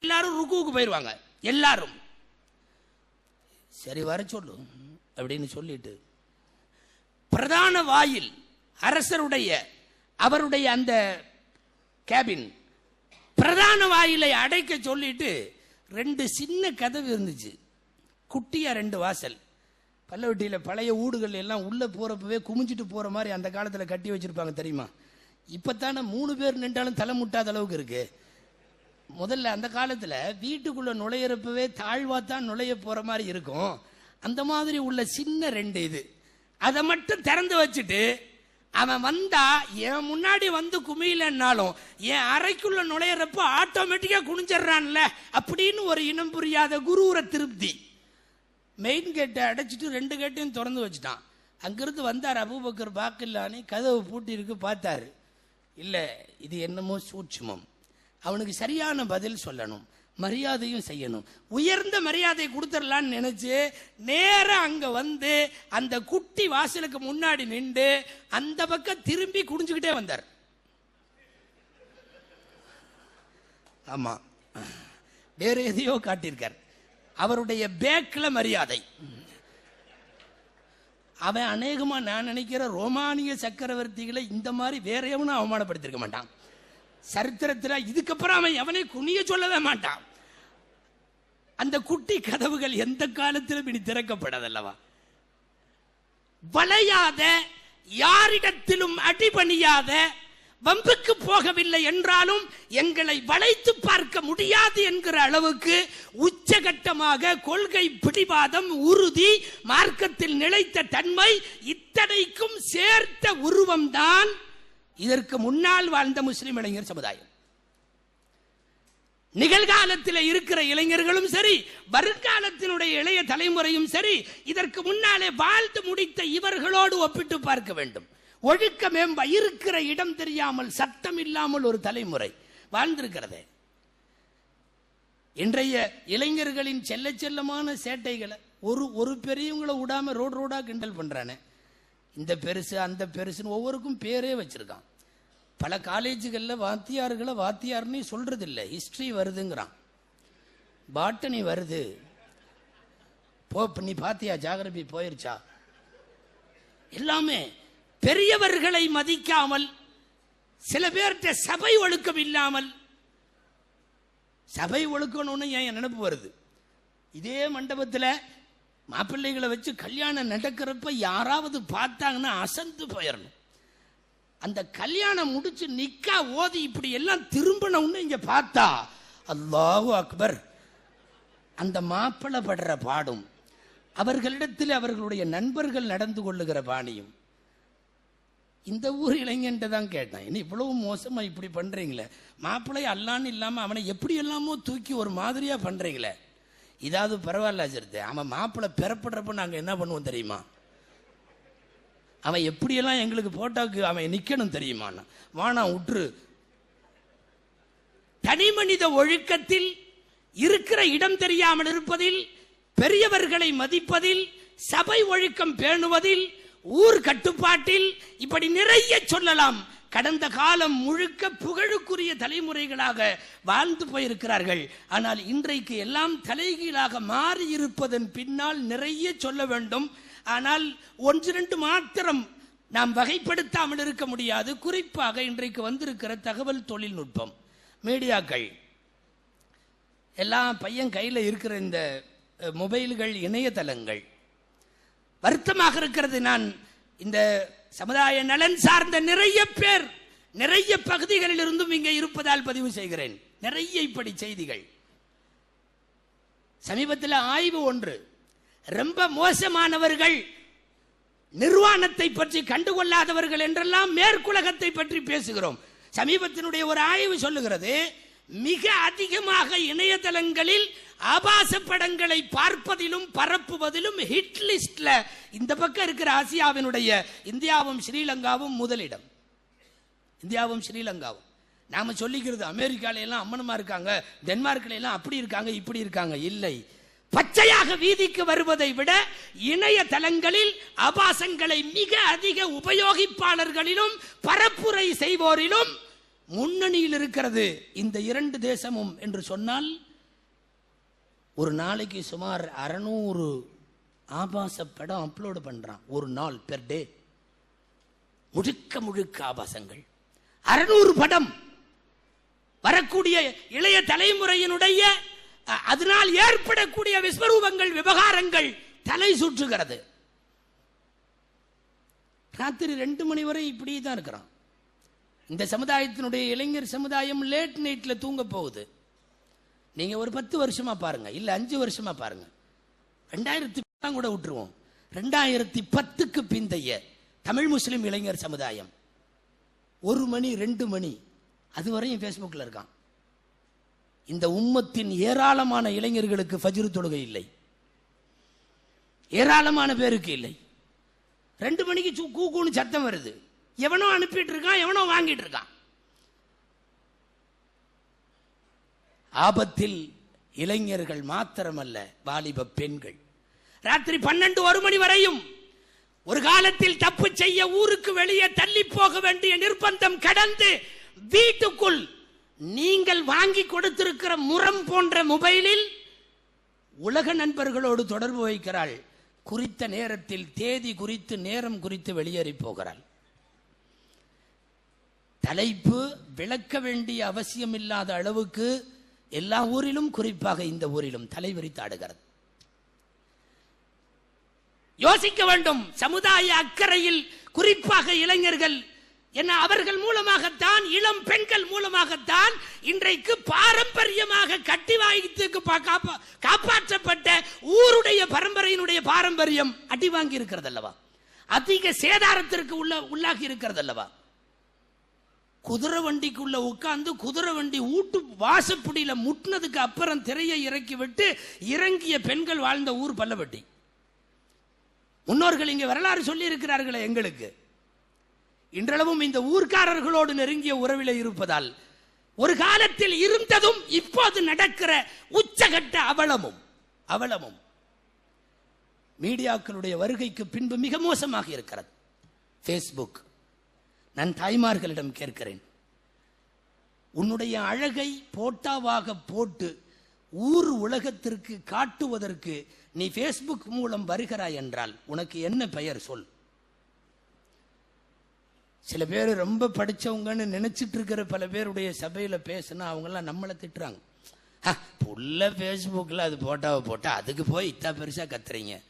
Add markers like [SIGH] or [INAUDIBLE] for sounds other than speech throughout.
எல்லாரும் ருக்குவுக்கு போயிடுவாங்க எல்லாரும். சரி வர சொல்லு. அப்படின்னு சொல்லிட்டு பிரதான வாயில் அரசருடைய அவருடைய அந்த கேபின் பிரதான வாயிலை அடைக்க சொல்லிட்டு ரெண்டு சின்ன கதவு இருந்துச்சு. குட்டியா ரெண்டு வாசல். பல்லவட்டியில் பழைய வீடுகள் எல்லாம் உள்ளே போகிறப்பவே குமிஞ்சிட்டு போகிற மாதிரி அந்த காலத்தில் கட்டி வச்சிருப்பாங்க தெரியுமா? இப்பத்தானே மூணு பேர் நின்றாலும் தலை முட்டாத அளவுக்கு இருக்கு. முதல்ல அந்த காலத்தில் வீட்டுக்குள்ள நுழையிறப்பவே தாழ்வா தான் நுழைய போற மாதிரி இருக்கும். அந்த மாதிரி உள்ள சின்ன ரெண்டு இது. அதை மட்டும் திறந்து வச்சுட்டு அவன் வந்தா என் முன்னாடி வந்து குமியலன்னாலும் என் அறைக்குள்ள நுழையிறப்போ ஆட்டோமேட்டிக்கா குனிஞ்சிடுறான்ல அப்படின்னு ஒரு இனம் புரியாத குருவுர திருப்தி. மெயின் கேட்டை அடைச்சிட்டு ரெண்டு கேட்டையும் திறந்து வச்சுட்டான். அங்கிருந்து வந்தார் அபூபக்கர் பாக்கில்லானே கதவு பூட்டி இருக்கு பார்த்தாரு. இல்லை இது என்னமோ சூட்சுமம். அவனுக்கு சரியான பதில் சொல்லணும் மரியாதையும் செய்யணும். உயர்ந்த மரியாதை கொடுத்துடலான்னு நினைச்சு நேராக அங்க வந்து அந்த குட்டி வாசலுக்கு முன்னாடி நின்று அந்த பக்கம் திரும்பி குடிஞ்சுக்கிட்டே வந்தார். ஆமா. வேற எதையோ காட்டியிருக்கார். அவருடைய பேக்கில் மரியாதை. அவன் அநேகமா நான் நினைக்கிற ரோமானிய சக்கரவர்த்திகளை இந்த மாதிரி வேற எவனும் அவமானப்படுத்திருக்க மாட்டான். சரித்திரத்தில் இதுக்கப்புறம் அவன் எவனை குனிய சொல்லவே மாட்டான். அந்த குட்டி கதவுகள் எந்த காலத்திலும் இனி திறக்கப்படாதல்லவா? வளையாத யாரிடத்திலும் அடிபணியாத வம்புக்கு போகவில்லை என்றாலும் எங்களை வளைத்து பார்க்க முடியாது என்கிற அளவுக்கு உச்சகட்டமாக கொள்கை பிடிவாதம் உறுதி மார்க்கத்தில் நிலைத்த தன்மை இத்தனைக்கும் சேர்த்த உருவம்தான் இதற்கு முன்னால் வாழ்ந்த முஸ்லிம் இளைஞர் சமுதாயம். நிகழ்காலத்தில் இருக்கிற இளைஞர்களும் சரி வருங்காலத்தினுடைய இளைய தலைமுறையும் சரி இதற்கு முன்னாலே வாழ்ந்து முடித்த இவர்களோடு ஒப்பிட்டு பார்க்க வேண்டும். ஒழுக்க மேம்ப இருக்கிற இடம் தெரியாமல் சட்டம் இல்லாமல் ஒரு தலைமுறை வாழ்ந்திருக்கிறதே. இன்றைய இளைஞர்களின் செல்ல செல்லமான சேட்டைகளை ஒரு ஒரு பெரியவங்களை விடாம ரோடு ரோடா கிண்டல் பண்றானே. இந்த பெருசு அந்த பெருசுன்னு ஒவ்வொருக்கும் பேரே வச்சிருக்கான். பல காலேஜுகளில் வாத்தியார்களை வாத்தியார்னே சொல்றது இல்லை வருதுங்கிறான். பாட்டனி வருது. போ நீ பாத்தியா? ஜாகிரபி போயிருச்சா? எல்லாமே பெரியவர்களை மதிக்காமல் சில பேர்கிட்ட சபை ஒழுக்கம் இல்லாமல் சபை ஒழுக்கணும்னு என் நினைப்பு வருது? இதே மண்டபத்தில் மாப்பிள்ளைகளை வச்சு கல்யாணம் நடக்கிறப்ப யாராவது பார்த்தாங்கன்னா அசந்து போயிடணும் அந்த கல்யாணம் முடிச்சு நிக்கா ஓதி இப்படி எல்லாம் திரும்பினவுன்னு இங்க பார்த்தா அல்லாஹு அக்பர். அந்த மாப்பிள்ளை படுற பாடும் அவர்களிடத்தில் அவர்களுடைய நண்பர்கள் நடந்து கொள்ளுகிற பாணியும். இந்த ஊர் இளைஞன்ட்ட தான் கேட்டேன் என்ன இவ்வளவு மோசமா இப்படி பண்றீங்களே? மாப்பிள்ளை அல்லான்னு இல்லாம அவனை எப்படி எல்லாமோ தூக்கி ஒரு மாதிரியா பண்றீங்களே? இதாவது பரவாயில்ல அஜர்த்தே அவன் மாப்பிள்ளை பெறப்படுறப்ப நாங்க என்ன பண்ணுவோம் தெரியுமா? அவன் எப்படியெல்லாம் எங்களுக்கு போட்டோக்கு அவன் நிற்கணும் தெரியுமா வானா உற்று. தனி மனித ஒழுக்கத்தில் இருக்கிற இடம் தெரியாமல் இருப்பதில் பெரியவர்களை மதிப்பதில் சபை ஒழுக்கம் பேணுவதில் ஊர் கட்டுப்பாட்டில் இப்படி நிறைய சொல்லலாம். கடந்த காலம் முழுக்க புகழுக்குரிய தலைமுறைகளாக வாழ்ந்து போயிருக்கிறார்கள். ஆனால் இன்றைக்கு எல்லாம் தலைகீழாக மாறி இருப்பதன் பின்னால் நிறைய சொல்ல வேண்டும். ஆனால் ஒன்று ரெண்டு மாத்திரம் நாம் வகைப்படுத்தாமல் இருக்க முடியாது. குறிப்பாக இன்றைக்கு வந்திருக்கிற தகவல் தொழில்நுட்பம். மீடியாக்கள் எல்லாம் பையன் கையில் இருக்கிற இந்த மொபைல்கள் இணையதளங்கள். வருத்தமாக இருக்கிறது. நான் இந்த சமுதாய நலன் சார்ந்த நிறைய பேர் நிறைய பகுதிகளில் இருந்தும் இங்கே இருப்பதால் பதிவு செய்கிறேன். நிறைய இப்படி செய்திகள். சமீபத்தில் ஆய்வு ஒன்று. ரொம்ப மோசமானவர்கள் நிர்வாணத்தை பற்றி கண்டுகொள்ளாதவர்கள் என்றெல்லாம் மேற்குலகத்தை பற்றி பேசுகிறோம். சமீபத்தினுடைய ஒரு ஆய்வு சொல்லுகிறது மிக அதிகமாக இணையதளங்களில் ஆபாச படங்களை பார்ப்பதிலும் பரப்புவதிலும் ஹிட் லிஸ்ட்ல இந்த பக்கம் இருக்கிற ஆசியாவினுடைய இந்தியாவும் ஸ்ரீலங்காவும் முதலிடம். இந்தியாவும் ஸ்ரீலங்காவும். நாம சொல்லிக்கிறது அமெரிக்கால எல்லாம் அம்மனமா இருக்காங்க டென்மார்க்ல எல்லாம் அப்படி இருக்காங்க இப்படி இருக்காங்க. இல்லை. பச்சையாக வீதிக்கு வருவதை விட இணையதளங்களில் ஆபாசங்களை மிக அதிக உபயோகிப்பாளர்களிலும் பரப்புரை செய்வோரிலும் முன்னணியில் இருக்கிறது இந்த இரண்டு தேசமும் என்று சொன்னால் ஒரு நாளைக்கு சுமார் அறநூறு ஆபாச படம் அப்லோடு பண்ணுறான் ஒரு நாள் பெர் டே முழுக்க முழுக்க ஆபாசங்கள். அறநூறு படம். வரக்கூடிய இளைய தலைமுறையினுடைய அதனால் ஏற்படக்கூடிய விஸ்வரூபங்கள் விவகாரங்கள் தலை சுற்றுகிறது. ராத்திரி ரெண்டு மணி வரை இப்படி தான் இருக்கிறான். இந்த சமுதாயத்தினுடைய இளைஞர் சமுதாயம் லேட் நைட்டில் தூங்க போகுது. நீங்க ஒரு பத்து வருஷமா பாருங்க இல்ல அஞ்சு வருஷமா பாருங்க. ரெண்டாயிரத்தி பத்தாம் கூட விட்டுருவோம். ரெண்டாயிரத்தி பத்துக்கு பிந்தைய தமிழ் முஸ்லிம் இளைஞர் சமுதாயம். ஒரு மணி ரெண்டு மணி அது வரையும் ஃபேஸ்புக்கில் இருக்கான். இந்த உம்மத்தின் ஏராளமான இளைஞர்களுக்கு ஃபஜ்ரு தொழுகை இல்லை. ஏராளமான பேருக்கு இல்லை. ரெண்டு மணிக்கு சு- கூக்குன்னு சத்தம் வருது. எவனோ அனுப்பிட்டு இருக்கான் எவனோ வாங்கிட்டு இருக்கான். ஆபத்தில் இளைஞர்கள் மாத்திரமல்ல வாலிப பெண்கள். ராத்திரி பன்னெண்டு ஒரு மணி வரையும் ஒரு காலத்தில் தப்பு செய்ய ஊருக்கு வெளியே தள்ளி போக வேண்டிய நிர்பந்தம் கடந்து வீட்டுக்குள் நீங்கள் வாங்கி கொடுத்திருக்கிற முரம் போன்ற மொபைலில் உலக நண்பர்களோடு தொடர்பு வைக்கிறாள். குறித்த நேரத்தில் தேதி குறித்து நேரம் குறித்து வெளியேறி போகிறாள். தலைப்பு விளக்க வேண்டிய அவசியம் இல்லாத அளவுக்கு எல்லா ஊரிலும் குறிப்பாக இந்த ஊரிலும் தலைவிரித்தாடுகிறது யோசிக்க வேண்டும் சமுதாய அக்கறையில் குறிப்பாக இளைஞர்கள் என்ன அவர்கள் மூலமாகத்தான் இளம் பெண்கள் மூலமாகத்தான் இன்றைக்கு பாரம்பரியமாக கட்டி வாய்த்துக்கு பா- காப்பா- காப்பாற்றப்பட்ட ஊருடைய பரம்பரையினுடைய பாரம்பரியம் அடி வாங்கி இருக்கிறது அல்லவா அதிக சேதாரத்திற்கு உள்ள உள்ளாகி இருக்கிறது அல்லவா குதிரை வண்டிக்குள்ள உட்கார்ந்து குதிரை வண்டி ஊட்டு வாசப்படியில முட்டினதுக்கு அப்புறம் திரையை இறக்கி விட்டு இறங்கிய பெண்கள் வாழ்ந்த ஊர் பல்லவட்டி. முன்னோர்கள் இங்க வரலாறு சொல்லி இருக்கிறார்களே எங்களுக்கு. இன்றளவும் இந்த ஊர்க்காரர்களோடு நெருங்கிய உறவில் இருப்பதால் ஒரு காலத்தில் இருந்ததும் இப்போது நடக்கிற உச்சகட்ட அவலமும் அவலமும் மீடியாக்களுடைய வருகைக்கு பின்பு மிக மோசமாக இருக்கிறது. ஃபேஸ்புக் நான் தாய்மார்களிடம் கேட்கிறேன். உன்னுடைய அழகை போட்டாவாக போட்டு ஊர் உலகத்திற்கு காட்டுவதற்கு நீ ஃபேஸ்புக் மூலம் வருகிறாய் என்றால் உனக்கு என்ன பெயர் சொல்? சில பேர் ரொம்ப படித்தவங்கன்னு நினைச்சிட்டு இருக்கிற பல பேருடைய சபையில் பேசினா அவங்கெல்லாம் நம்மளை திட்டுறாங்க. புள்ள ஃபேஸ்புக்கில் அது போட்டாவை போட்டால் அதுக்கு போய் இத்தா பெருசாக கத்துறீங்க.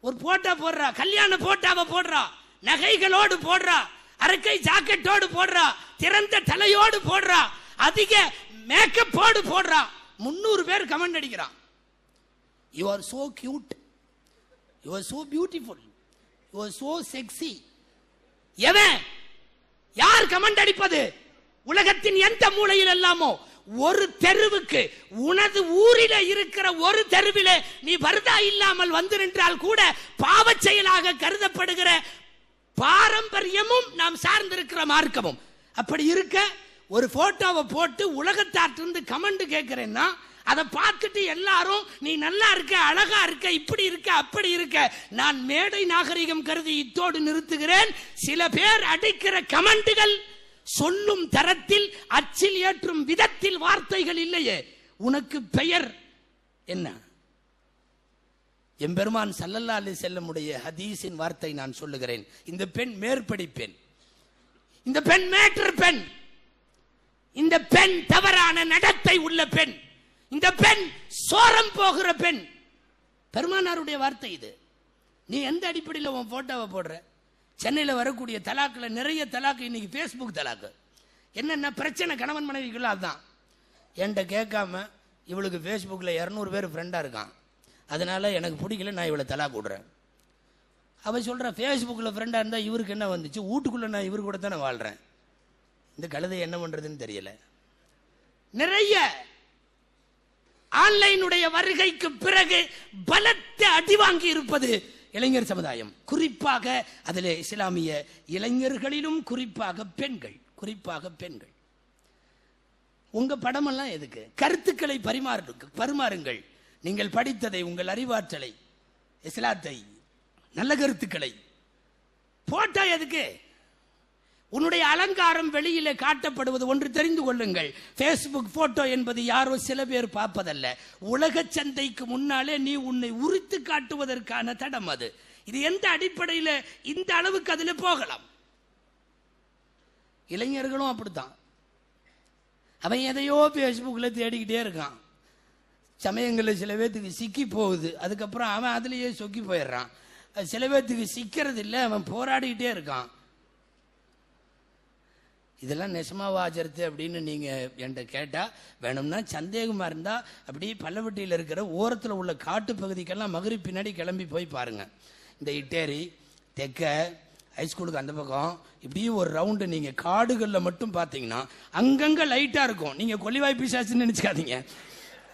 ஒரு போட்டா போடுறா கல்யாண போட்டாவை போடுறா. நகைகளோடு போடுறா அரக்கை ஜாக்கெட்டோடு போடுறா திறந்த தலையோடு போடுறா அதிக மேக்கப்போடு போடுறா. முன்னூறு பேர் கமெண்ட் அடிக்கிறான். You are so cute you are so beautiful you are so sexy எவன்? யார் கமெண்ட் அடிப்பது? உலகத்தின் எந்த மூலையில் எல்லாமோ? ஒரு தெருவுக்கு உனது ஊரில இருக்கிற ஒரு தெருவிலே நீ வருதா இல்லாமல் வந்து நின்றால் கூட பாவச் செயலாக கருதப்படுகிற பாரம்பரியமும் நாம் சார்ந்திருக்கிற மார்க்கமும். அப்படி இருக்க ஒரு போட்டோவை போட்டு உலகத்தாற்றிருந்து கமெண்ட் கேட்கிறேன்னா அதை பார்த்துட்டு எல்லாரும் நீ நல்லா இருக்க அழகா இருக்க இப்படி இருக்க அப்படி இருக்க. நான் மேடை நாகரிகம் கருதி இத்தோடு நிறுத்துகிறேன். சில பேர் அடிக்கிற கமெண்ட்டுகள் சொல்லும் தரத்தில் அச்சில் ஏற்றும் விதத்தில் வார்த்தைகள் இல்லையே. உனக்கு பெயர் என்ன? எம்பெருமான் சல்லல்லா அலி செல்லமுடைய ஹதீஸின் வார்த்தை நான் சொல்லுகிறேன். இந்த பெண் மேற்படி பெண் இந்த பெண் மேற்று பெண். இந்த பெண் தவறான நடத்தை உள்ள பெண். இந்த பெண் சோரம் போகிற பெண். பெருமானாருடைய வார்த்தை இது. நீ எந்த அடிப்படையில் உன் போட்டோவை போடுற? சென்னையில் வரக்கூடிய தலாக்கில் நிறைய தலாக்கு இன்னைக்கு ஃபேஸ்புக் தலாக்கு. என்னென்ன பிரச்சனை கணவன் மனைவிக்குள்ள அதுதான். என்கிட்ட கேட்காம இவளுக்கு ஃபேஸ்புக்கில் இரநூறு பேர் ஃப்ரெண்டாக இருக்கான். அதனால் எனக்கு பிடிக்கல நான் இவளை தலா கூடுறேன். அவள் சொல்கிறேன் ஃபேஸ்புக்கில் ஃப்ரெண்டாக இருந்தால் இவருக்கு என்ன வந்துச்சு? வீட்டுக்குள்ளே நான் இவர் கூட தானே வாழ்கிறேன் இந்த கழுதை என்ன பண்ணுறதுன்னு தெரியலை. நிறைய ஆன்லைனுடைய வருகைக்கு பிறகு பலத்த அடி வாங்கி இருப்பது இளைஞர் சமுதாயம். குறிப்பாக அதில் இஸ்லாமிய இளைஞர்களிலும் குறிப்பாக பெண்கள் குறிப்பாக பெண்கள். உங்க படமெல்லாம் எதுக்கு? கருத்துக்களை பரிமாறு பரிமாறுங்கள். நீங்கள் படித்ததை உங்கள் அறிவாற்றலை இஸ்லாத்தை நல்ல கருத்துக்களை போட்டா எதுக்கு? உன்னுடைய அலங்காரம் வெளியிலே காட்டப்படுவது ஒன்று தெரிந்து கொள்ளுங்கள். ஃபேஸ்புக் போட்டோ என்பது யாரோ சில பேர் பார்ப்பதல்ல. உலக சந்தைக்கு முன்னாலே நீ உன்னை உரித்து காட்டுவதற்கான தடம் அது. இது எந்த அடிப்படையில் இந்த அளவுக்கு அதில் போகலாம்? இளைஞர்களும் அப்படித்தான். அவன் எதையோ ஃபேஸ்புக்கில் தேடிக்கிட்டே இருக்கான். சமயங்களில் சில பேர்த்துக்கு சிக்கி போகுது. அதுக்கப்புறம் அவன் அதுலேயே சொக்கி போயிடுறான். அது சில பேர்த்துக்கு சிக்கிறது இல்லை அவன் போராடிக்கிட்டே இருக்கான். இதெல்லாம் நெசமாவா ஆச்சரித்து அப்படின்னு நீங்கள் என்கிட்ட கேட்டால் வேணும்னா சந்தேகமாக இருந்தால் அப்படியே பல்லவட்டியில் இருக்கிற ஓரத்தில் உள்ள காட்டு பகுதிக்கெல்லாம் மகிரி பின்னாடி கிளம்பி போய் பாருங்கள் இந்த இட்டேரி தெக்க ஹைஸ்கூலுக்கு அந்த பக்கம் இப்படியே ஒரு ரவுண்டு நீங்கள் காடுகளில் மட்டும் பார்த்தீங்கன்னா அங்கங்கே லைட்டாக இருக்கும். நீங்கள் கொல்லிவாய் பிசாசுன்னு நினச்சிக்காதீங்க.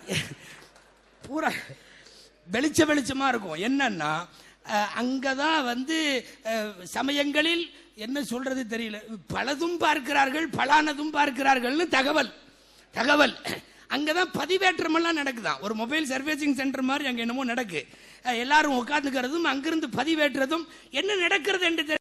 [LAUGHS] பூரா வெளிச்ச வெளிச்சமா இருக்கும். என்னன்னா அங்கதான் வந்து சமயங்களில் என்ன சொல்றது தெரியல. பலதும் பார்க்கிறார்கள் பலானதும் பார்க்கிறார்கள்னு தகவல். தகவல். அங்கதான் பதிவேற்றம் எல்லாம் நடக்குதாம் ஒரு மொபைல் சர்வீசிங் சென்டர் மாதிரி அங்க என்னமோ நடக்கு. எல்லாரும் உட்காந்துக்கிறதும் அங்கிருந்து பதிவேற்றதும் என்ன நடக்கிறது என்று